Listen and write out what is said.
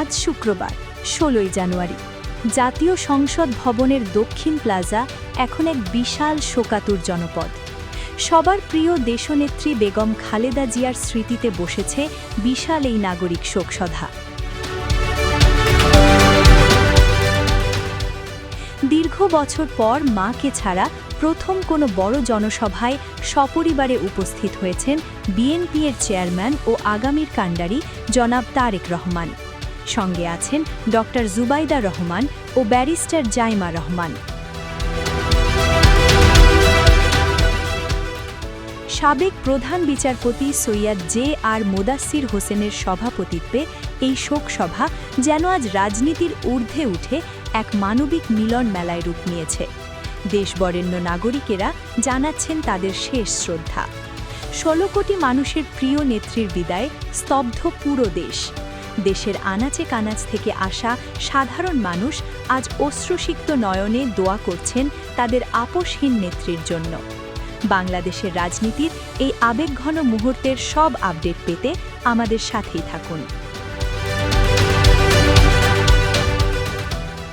আজ শুক্রবার, ষোলোই জানুয়ারি। জাতীয় সংসদ ভবনের দক্ষিণ প্লাজা এখন এক বিশাল শোকাতুর জনপদ। সবার প্রিয় দেশনেত্রী বেগম খালেদা জিয়ার স্মৃতিতে বসেছে বিশাল এই নাগরিক শোকসভা। দীর্ঘ বছর পর মাকে ছাড়া প্রথম কোনো বড় জনসভায় সপরিবারে উপস্থিত হয়েছেন বিএনপি এর চেয়ারম্যান ও আগামীর কাণ্ডারি জনাব তারেক রহমান। সঙ্গে আছেন ডক্টর জুবাইদা রহমান ও ব্যারিস্টার জাইমা রহমান। সাবেক প্রধান বিচারপতি সৈয়দ জে আর মোদাস্সির হোসেনের সভাপতিত্বে এই শোকসভা যেন আজ রাজনীতির ঊর্ধ্বে উঠে এক মানবিক মিলন মেলায় রূপ নিয়েছে। দেশবরেণ্য নাগরিকেরা জানাচ্ছেন তাদের শেষ শ্রদ্ধা। ষোলো কোটি মানুষের প্রিয় নেত্রীর বিদায় স্তব্ধ পুরো দেশ। দেশের আনাচে কানাচ থেকে আসা সাধারণ মানুষ আজ অশ্রুসিক্ত নয়নে দোয়া করছেন তাদের আপোষহীন নেত্রীর জন্য। বাংলাদেশের রাজনীতির এই আবেগঘন মুহূর্তের সব আপডেট পেতে আমাদের সাথেই থাকুন।